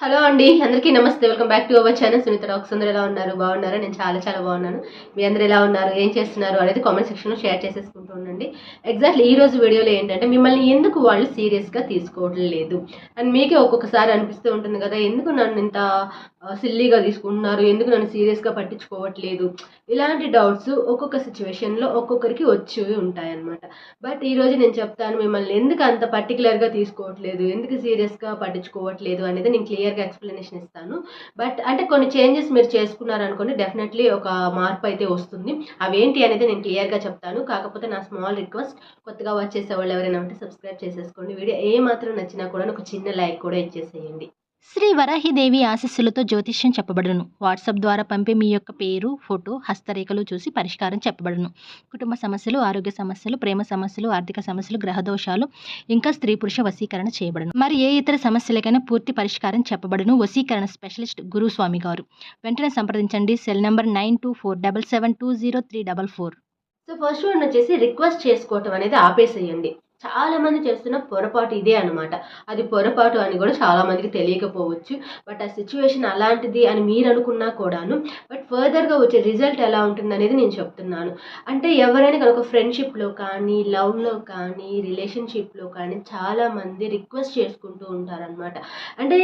Hello అండి అందరికీ నమస్తే. Welcome back to our channel Sunitha docs అందరూ ఎలా ఉన్నారు? బాగున్నారా? నేను చాలా చాలా బాగున్నాను. మీ అందరూ ఎలా ఉన్నారు? ఏం చేస్తున్నారు? అనేది కామెంట్ సెక్షన్లో షేర్ చేసేసుకుంటూ ఉండండి. ఎగ్జాక్ట్లీ ఈ రోజు వీడియోలో ఏంటంటే మిమ్మల్ని ఎందుకు వాళ్ళు సీరియస్గా తీసుకోవడం లేదు? అండ్ మీకే ఒక్కొక్కసారి అనిపిస్తూ ఉంటుంది కదా ఎందుకు నన్ను ఇంత సిల్లీగా తీసుకుంటున్నారు? ఎందుకు నన్ను సీరియస్గా పట్టించుకోవట్లేదు? ఇలాంటి డౌట్స్ ఒక్కొక్క సిచ్యువేషన్లో ఒక్కొక్కరికి వచ్చి ఉంటాయన్నమాట. బట్ ఈరోజు నేను చెప్తాను మిమ్మల్ని ఎందుకు అంత పర్టికులర్గా తీసుకోవట్లేదు? ఎందుకు సీరియస్గా పట్టించుకోవట్లేదు? అనేది నేను క్లియర్ క్లియర్గా ఎక్స్ప్లెనేషన్ ఇస్తాను. బట్ అంటే కొన్ని చేంజెస్ మీరు చేసుకున్నారనుకోండి డెఫినెట్లీ ఒక మార్పు అయితే వస్తుంది. అవేంటి అనేది నేను క్లియర్గా చెప్తాను. కాకపోతే నా స్మాల్ రిక్వెస్ట్ కొత్తగా వచ్చేసే వాళ్ళు ఎవరైనా ఉంటే సబ్స్క్రైబ్ చేసేసుకోండి. వీడియో ఏ మాత్రం నచ్చినా కూడా ఒక చిన్న లైక్ కూడా ఇచ్చేసేయండి. శ్రీ వరాహిదేవి ఆశస్సులతో జ్యోతిష్యం చెప్పబడును. వాట్సాప్ ద్వారా పంపే మీ యొక్క పేరు ఫోటో హస్తరేఖలు చూసి పరిష్కారం చెప్పబడును. కుటుంబ సమస్యలు ఆరోగ్య సమస్యలు ప్రేమ సమస్యలు ఆర్థిక సమస్యలు గ్రహదోషాలు ఇంకా స్త్రీ పురుష వశీకరణ చేయబడను. మరి ఏ ఇతర సమస్యలకైనా పూర్తి పరిష్కారం చెప్పబడును. వశీకరణ స్పెషలిస్ట్ గురుస్వామి గారు. వెంటనే సంప్రదించండి. Cell number nine two four double seven two zero three double four. So first one వచ్చేసి రిక్వెస్ట్ చేసుకోవటం అనేది ఆపేసేయండి. చాలా మంది చేస్తున్న పొరపాటు ఇదే అనమాట అది పొరపాటు అని కూడా చాలా మందికి తెలియకపోవచ్చు. బట్ ఆ సిచ్యువేషన్ అలాంటిది అని మీరు అనుకున్నా కూడాను బట్ ఫర్దర్గా వచ్చే రిజల్ట్ ఎలా ఉంటుంది అనేది నేను చెప్తున్నాను. అంటే ఎవరైనా కనుక ఫ్రెండ్షిప్లో కానీ లవ్లో కానీ రిలేషన్షిప్లో కానీ చాలా మంది రిక్వెస్ట్ చేసుకుంటూ ఉంటారనమాట అంటే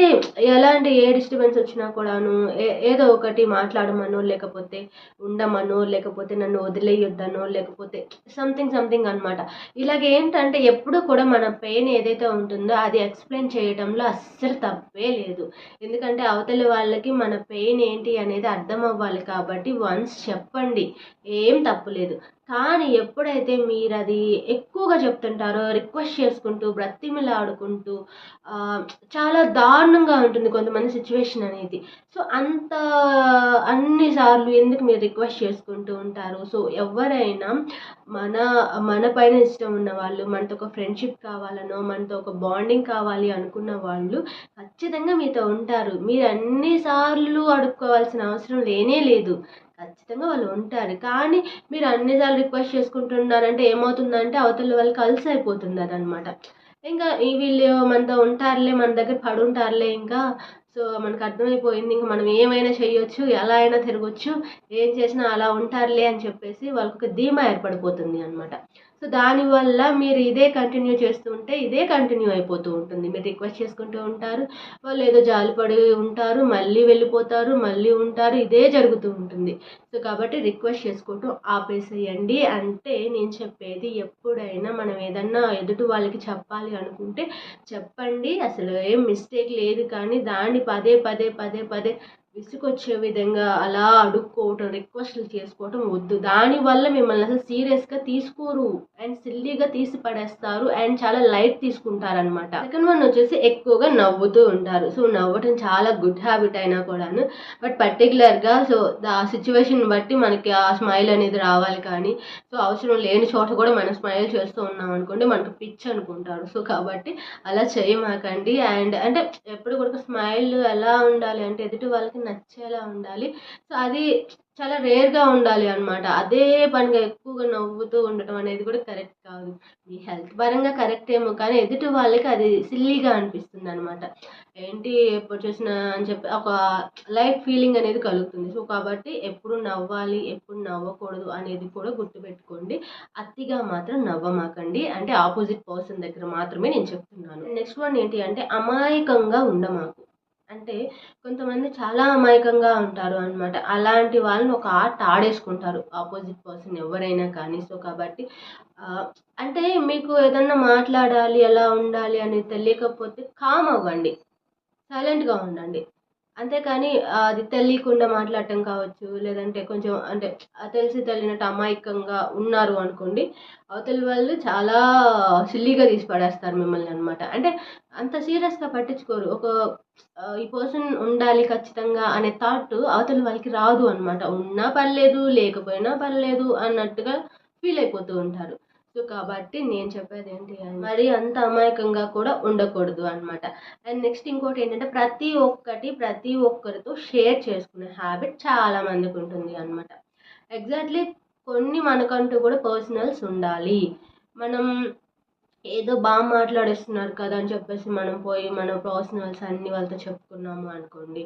ఎలాంటి ఏ డిస్టర్బెన్స్ వచ్చినా కూడాను ఏ- ఏదో ఒకటి మాట్లాడమనో లేకపోతే ఉండమనో లేకపోతే నన్ను వదిలేయొద్దనో లేకపోతే సంథింగ్ సంథింగ్ అనమాట ఇలాగ ఏంటంటే ఎప్పుడు కూడా మన పెయిన్ ఏదైతే ఉంటుందో అది ఎక్స్ప్లెయిన్ చేయడంలో అస్సలు తప్పే లేదు. ఎందుకంటే అవతలి వాళ్ళకి మన పెయిన్ ఏంటి అనేది అర్థం అవ్వాలి కాబట్టి వన్స్ చెప్పండి. ఏం తప్పులేదు కానీ ఎప్పుడైతే మీరు అది ఎక్కువగా చెప్తుంటారో రిక్వెస్ట్ చేసుకుంటూ బ్రతిమిలాడుకుంటూ చాలా దారుణంగా ఉంటుంది కొంతమంది సిచ్యువేషన్ అనేది. సో అంత అన్నిసార్లు ఎందుకు మీరు రిక్వెస్ట్ చేసుకుంటూ ఉంటారు? సో ఎవరైనా మన మన పైన ఇష్టం ఉన్న వాళ్ళు మనతో ఒక ఫ్రెండ్షిప్ కావాలనో మనతో ఒక బాండింగ్ కావాలి అనుకున్న వాళ్ళు ఖచ్చితంగా మీతో ఉంటారు. మీరు అన్నిసార్లు అడుక్కోవాల్సిన అవసరం లేనే లేదు. ఖచ్చితంగా వాళ్ళు ఉంటారు. కానీ మీరు అన్నిసార్లు రిక్వెస్ట్ చేసుకుంటున్నారంటే ఏమవుతుందంటే అవతల వాళ్ళు కలిసి అయిపోతుంది అదనమాట ఇంకా ఈ వీళ్ళు మనతో ఉంటారులే మన దగ్గర పడుంటారులే ఇంకా. సో మనకు అర్థమైపోయింది ఇంకా మనం ఏమైనా చేయొచ్చు ఎలా అయినా తిరగొచ్చు ఏం చేసినా అలా ఉంటారులే అని చెప్పేసి వాళ్ళకి ఒక ధీమా ఏర్పడిపోతుంది అనమాట. సో దానివల్ల మీరు ఇదే కంటిన్యూ చేస్తూ ఉంటే ఇదే కంటిన్యూ అయిపోతూ ఉంటుంది. మీరు రిక్వెస్ట్ చేసుకుంటూ ఉంటారు వాళ్ళు ఏదో జాలిపడి ఉంటారు మళ్ళీ వెళ్ళిపోతారు మళ్ళీ ఉంటారు ఇదే జరుగుతూ ఉంటుంది. సో కాబట్టి రిక్వెస్ట్ చేసుకుంటూ ఆపేసేయండి. అంటే నేను చెప్పేది ఎప్పుడైనా మనం ఏదన్నా ఎదుటి వాళ్ళకి చెప్పాలి అనుకుంటే చెప్పండి. అసలు ఏం మిస్టేక్ లేదు కానీ దాన్ని పదే పదే పదే పదే విసుకొచ్చే విధంగా అలా అడుక్కోవటం రిక్వెస్ట్లు చేసుకోవటం వద్దు. దానివల్ల మిమ్మల్ని అసలు సీరియస్గా తీసుకోరు. అండ్ సిల్లీగా తీసి పడేస్తారు. అండ్ చాలా లైట్ తీసుకుంటారనమాట సెకండ్ వన్ వచ్చేసి ఎక్కువగా నవ్వుతూ ఉంటారు. సో నవ్వటం చాలా గుడ్ హ్యాబిట్ అయినా కూడాను. బట్ పర్టికులర్గా సో ఆ సిచ్యువేషన్ బట్టి మనకి ఆ స్మైల్ అనేది రావాలి కానీ సో అవసరం లేని చోట కూడా మనం స్మైల్ చేస్తూ ఉన్నాం అనుకోండి మనకు పిచ్ అనుకుంటారు. సో కాబట్టి అలా చేయమాకండి. అండ్ అంటే ఎప్పుడు కూడా స్మైల్ ఎలా ఉండాలి అంటే ఎదుటి వాళ్ళకి నచ్చేలా ఉండాలి. సో అది చాలా రేర్గా ఉండాలి అనమాట అదే పనిగా ఎక్కువగా నవ్వుతూ ఉండటం అనేది కూడా కరెక్ట్ కాదు. మీ హెల్త్ పరంగా కరెక్ట్ ఏమో కానీ ఎదుటి వాళ్ళకి అది సిల్లీగా అనిపిస్తుంది అనమాట ఏంటి ఎప్పుడు చూసినా అని చెప్పి ఒక లైట్ ఫీలింగ్ అనేది కలుగుతుంది. సో కాబట్టి ఎప్పుడు నవ్వాలి ఎప్పుడు నవ్వకూడదు అనేది కూడా గుర్తుపెట్టుకోండి. అతిగా మాత్రం నవ్వమాకండి. అంటే ఆపోజిట్ పర్సన్ దగ్గర మాత్రమే నేను చెప్తున్నాను. నెక్స్ట్ వన్ ఏంటి అంటే అమాయకంగా ఉండమాకు. అంటే కొంతమంది చాలా అమాయకంగా ఉంటారు అనమాట అలాంటి వాళ్ళని ఒక ఆట ఆడేసుకుంటారు. ఆపోజిట్ పర్సన్ ఎవరైనా కానీ. సో కాబట్టి అంటే మీకు ఏదన్నా మాట్లాడాలి ఎలా ఉండాలి అనేది తెలియకపోతే కామ్ అవ్వండి. సైలెంట్గా ఉండండి. అంతేకాని అది తెలియకుండా మాట్లాడటం కావచ్చు లేదంటే కొంచెం అంటే తెలిసి తెలియనట్టు అమాయకంగా ఉన్నారు అనుకోండి అవతల వాళ్ళు చాలా సిల్లీగా తీసి పడేస్తారు మిమ్మల్ని అనమాట అంటే అంత సీరియస్గా పట్టించుకోరు. ఒక ఈ పర్సన్ ఉండాలి ఖచ్చితంగా అనే థాట్ అవతల వాళ్ళకి రాదు అనమాట ఉన్నా పర్లేదు లేకపోయినా పర్లేదు అన్నట్టుగా ఫీల్ అయిపోతూ ఉంటారు. కాబట్టి నేను చెప్పేది ఏంటి మరి అంత అమాయకంగా కూడా ఉండకూడదు అనమాట అండ్ నెక్స్ట్ ఇంకోటి ఏంటంటే ప్రతి ఒక్కటి ప్రతి ఒక్కరితో షేర్ చేసుకునే హ్యాబిట్ చాలా మందికి ఉంటుంది అనమాట ఎగ్జాక్ట్లీ కొన్ని మనకంటూ కూడా పర్సనల్స్ ఉండాలి. మనం ఏదో బాగా మాట్లాడేస్తున్నారు కదా అని చెప్పేసి మనం పోయి మన పర్సనల్స్ అన్ని వాళ్ళతో చెప్పుకున్నాము అనుకోండి.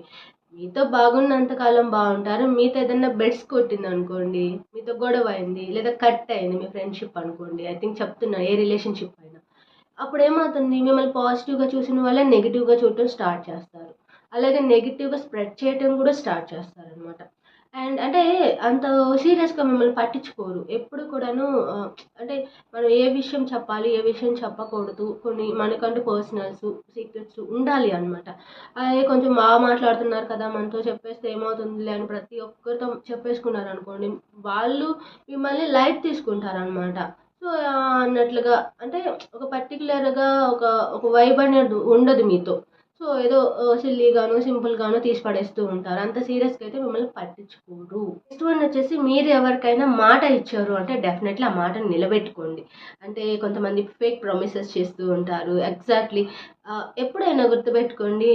మీతో బాగున్నంతకాలం బాగుంటారు. మీతో ఏదైనా బెడ్స్ కొట్టింది అనుకోండి మీతో గొడవ అయింది లేదా కట్ అయింది మీ ఫ్రెండ్షిప్ అనుకోండి ఐ థింక్ చెప్తున్నా ఏ రిలేషన్షిప్ అయినా. అప్పుడు ఏమవుతుంది మిమ్మల్ని పాజిటివ్గా చూసిన వాళ్ళే నెగిటివ్గా చూడటం స్టార్ట్ చేస్తారు. అలాగే నెగిటివ్గా స్ప్రెడ్ చేయటం కూడా స్టార్ట్ చేస్తారు అనమాట అండ్ అంటే అంత సీరియస్గా మిమ్మల్ని పట్టించుకోరు. ఎప్పుడు కూడాను అంటే మనం ఏ విషయం చెప్పాలి ఏ విషయం చెప్పకూడదు. కొన్ని మనకంటూ పర్సనల్స్ సీక్రెట్స్ ఉండాలి అనమాట అదే కొంచెం బాగా మాట్లాడుతున్నారు కదా మనతో చెప్పేస్తే ఏమవుతుందిలే అని ప్రతి ఒక్కరితో చెప్పేసుకున్నారు అనుకోండి వాళ్ళు మిమ్మల్ని లైట్ తీసుకుంటారు అనమాట సో అన్నట్లుగా అంటే ఒక పర్టికులర్గా ఒక ఒక వైబ్ అనేది ఉండదు మీతో. సో ఏదో సిల్లీగాను సింపుల్గాను తీసి పడేస్తూ ఉంటారు. అంత సీరియస్గా అయితే మిమ్మల్ని పట్టించుకోరు. నెక్స్ట్ వన్ వచ్చేసి మీరు ఎవరికైనా మాట ఇచ్చారు అంటే డెఫినెట్లీ ఆ మాటను నిలబెట్టుకోండి. అంటే కొంతమంది ఫేక్ ప్రామిసెస్ చేస్తూ ఉంటారు. ఎగ్జాక్ట్లీ ఎప్పుడైనా గుర్తుపెట్టుకోండి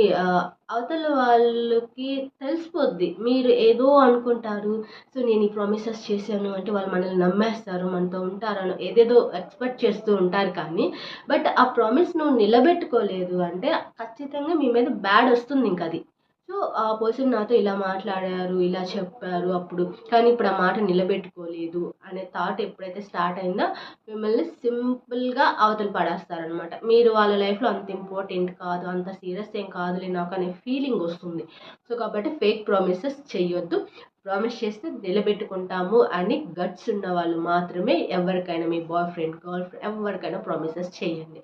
అవతల వాళ్ళకి తెలిసిపోద్ది. మీరు ఏదో అనుకుంటారు. సో నేను ఈ ప్రామిసెస్ చేశాను అంటే వాళ్ళు మనల్ని నమ్మేస్తారు మనతో ఉంటారని ఏదేదో ఎక్స్పెక్ట్ చేస్తూ ఉంటారు కానీ బట్ ఆ ప్రామిస్ నువ్వు నిలబెట్టుకోలేదు అంటే ఖచ్చితంగా మీ మీద బ్యాడ్ వస్తుంది ఇంక అది సో ఆ పర్సన్ నాతో ఇలా మాట్లాడారు ఇలా చెప్పారు అప్పుడు. కానీ ఇప్పుడు ఆ మాట నిలబెట్టుకోలేదు అనే థాట్ ఎప్పుడైతే స్టార్ట్ అయిందో మిమ్మల్ని సింపుల్గా అవతల పడేస్తారనమాట మీరు వాళ్ళ లైఫ్లో అంత ఇంపార్టెంట్ కాదు అంత సీరియస్ ఏం కాదులే నాకు అనే ఫీలింగ్ వస్తుంది. సో కాబట్టి ఫేక్ ప్రామిసెస్ చేయొద్దు ప్రామిస్ చేస్తే నిలబెట్టుకుంటాము అని గట్స్ ఉన్న వాళ్ళు మాత్రమే ఎవరికైనా మీ బాయ్ ఫ్రెండ్ గర్ల్ ఫ్రెండ్ ఎవరికైనా ప్రామిసెస్ చేయండి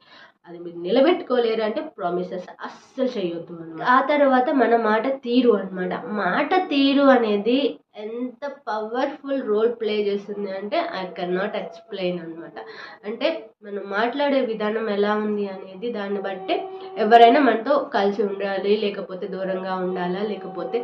అది మీరు నిలబెట్టుకోలేరు అంటే ప్రామిసెస్ అస్సలు చేయొద్దు అనమాట ఆ తర్వాత మన మాట తీరు అనమాట మాట తీరు అనేది ఎంత పవర్ఫుల్ రోల్ ప్లే చేస్తుంది అంటే ఐ కెన్ నాట్ ఎక్స్ప్లెయిన్ అనమాట అంటే మనం మాట్లాడే విధానం ఎలా ఉంది అనేది దాన్ని బట్టే ఎవరైనా మనతో కలిసి ఉండాలి లేకపోతే దూరంగా ఉండాలా లేకపోతే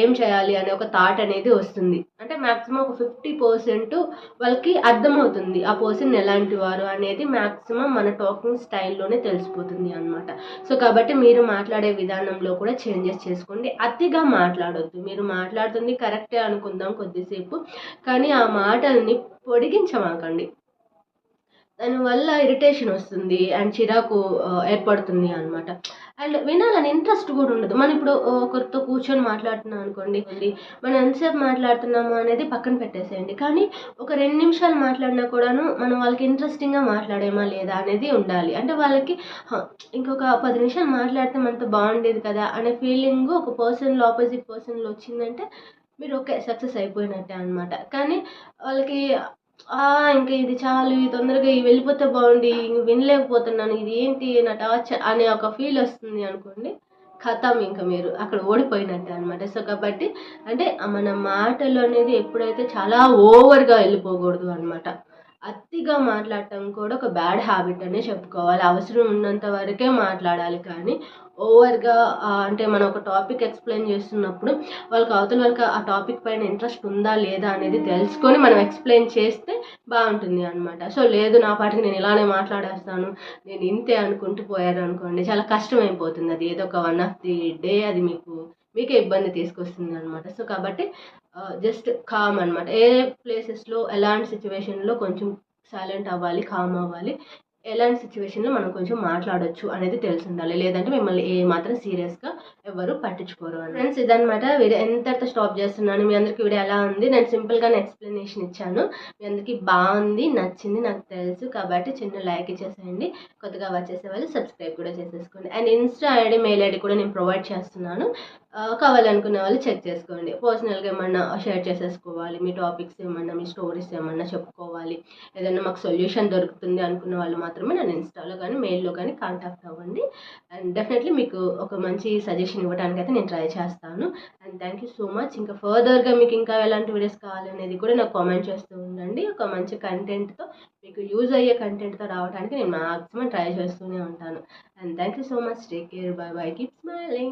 ఏం చేయాలి అనే ఒక థాట్ అనేది వస్తుంది. అంటే మ్యాక్సిమం ఒక ఫిఫ్టీ పర్సెంట్ వాళ్ళకి అర్థమవుతుంది ఆ పర్సన్ ఎలాంటి వారు అనేది మ్యాక్సిమం మన టాకింగ్ స్టైల్లోనే తెలిసిపోతుంది అనమాట సో కాబట్టి మీరు మాట్లాడే విధానంలో కూడా చేంజెస్ చేసుకోండి. అతిగా మాట్లాడొద్దు. మీరు మాట్లాడుతుంది కరెక్ట్ అనుకుందాం కొద్దిసేపు. కానీ ఆ మాటల్ని పొడిగించమాకండి. దానివల్ల ఇరిటేషన్ వస్తుంది అండ్ చిరాకు ఏర్పడుతుంది అనమాట అండ్ వినాలని ఇంట్రెస్ట్ కూడా ఉండదు. మనం ఇప్పుడు ఒకరితో కూర్చొని మాట్లాడుతున్నాం అనుకోండి. మనం ఎంతసేపు మాట్లాడుతున్నాము అనేది పక్కన పెట్టేసేయండి. కానీ ఒక రెండు నిమిషాలు మాట్లాడినా కూడాను మనం వాళ్ళకి ఇంట్రెస్టింగ్గా మాట్లాడేమా లేదా అనేది ఉండాలి. అంటే వాళ్ళకి ఇంకొక పది నిమిషాలు మాట్లాడితే మనతో బాగుండేది కదా అనే ఫీలింగ్ ఒక పర్సన్లో ఆపోజిట్ పర్సన్లో వచ్చిందంటే మీరు ఓకే సక్సెస్ అయిపోయినట్టే అనమాట కానీ వాళ్ళకి ఇంకా ఇది చాలు ఇది తొందరగా వెళ్ళిపోతే బాగుండి ఇంక వినలేకపోతున్నాను ఇది ఏంటి నా టార్చర్ అనే ఒక ఫీల్ వస్తుంది అనుకోండి ఖతం ఇంకా మీరు అక్కడ ఓడిపోయినట్టే అనమాట సో కాబట్టి అంటే మన మాటలు అనేది ఎప్పుడైతే చాలా ఓవర్గా వెళ్ళిపోకూడదు అనమాట అతిగా మాట్లాడటం కూడా ఒక బ్యాడ్ హ్యాబిట్ అనే చెప్పుకోవాలి. అవసరం ఉన్నంత వరకే మాట్లాడాలి. కానీ ఓవర్గా అంటే మనం ఒక టాపిక్ ఎక్స్ప్లెయిన్ చేస్తున్నప్పుడు వాళ్ళకి అవతల వాళ్ళకి ఆ టాపిక్ పైన ఇంట్రెస్ట్ ఉందా లేదా అనేది తెలుసుకొని మనం ఎక్స్ప్లెయిన్ చేస్తే బాగుంటుంది అనమాట సో లేదు నా పాటికి నేను ఇలానే మాట్లాడేస్తాను నేను ఇంతే అనుకుంటూ పోయారు అనుకోండి చాలా కష్టం అయిపోతుంది అది ఏదో ఒక వన్ ఆఫ్ ది డే అది మీకు మీకే ఇబ్బంది తీసుకొస్తుంది అనమాట సో కాబట్టి జస్ట్ కామ్ అనమాట ఏ ప్లేసెస్లో ఎలాంటి సిచ్యువేషన్లో కొంచెం సైలెంట్ అవ్వాలి కామ్ అవ్వాలి ఎలాంటి సిచ్యువేషన్లో మనం కొంచెం మాట్లాడొచ్చు అనేది తెలిసి ఉండాలి. లేదంటే మిమ్మల్ని ఏ మాత్రం సీరియస్గా ఎవరు పట్టించుకోరు అని ఫ్రెండ్స్ ఇదనమాట వీడియో ఎంతటితో స్టాప్ చేస్తున్నాను మీ అందరికీ వీడియో ఎలా ఉంది నేను సింపుల్గానే ఎక్స్ప్లెనేషన్ ఇచ్చాను. మీ అందరికీ బాగుంది నచ్చింది నాకు తెలుసు కాబట్టి చిన్న లైక్ ఇచ్చేసేయండి. కొత్తగా వచ్చేసే వాళ్ళు సబ్స్క్రైబ్ కూడా చేసేసుకోండి. And insta ID mail ID కూడా నేను ప్రొవైడ్ చేస్తున్నాను. కావాలనుకున్న కావాలనుకునే వాళ్ళు చెక్ చేసుకోండి. పర్సనల్గా ఏమన్నా షేర్ చేసేసుకోవాలి మీ టాపిక్స్ ఏమన్నా మీ స్టోరీస్ ఏమన్నా చెప్పుకోవాలి. ఏదైనా మాకు సొల్యూషన్ దొరుకుతుంది అనుకున్న వాళ్ళు మాత్రమే నన్ను ఇన్స్టాలో కానీ మెయిల్లో కానీ కాంటాక్ట్ అవ్వండి. డెఫినెట్లీ మీకు ఒక మంచి సజెషన్ ఇవ్వడానికి అయితే నేను ట్రై చేస్తాను. And thank you so much ఇంకా ఫర్దర్గా మీకు ఇంకా ఎలాంటి వీడియోస్ కావాలనేది కూడా నాకు కామెంట్ చేస్తూ ఉండండి. ఒక మంచి కంటెంట్తో మీకు యూజ్ అయ్యే కంటెంట్తో రావడానికి నేను మాక్సిమం ట్రై చేస్తూనే ఉంటాను. And thank you so much take care bye bye keep smiling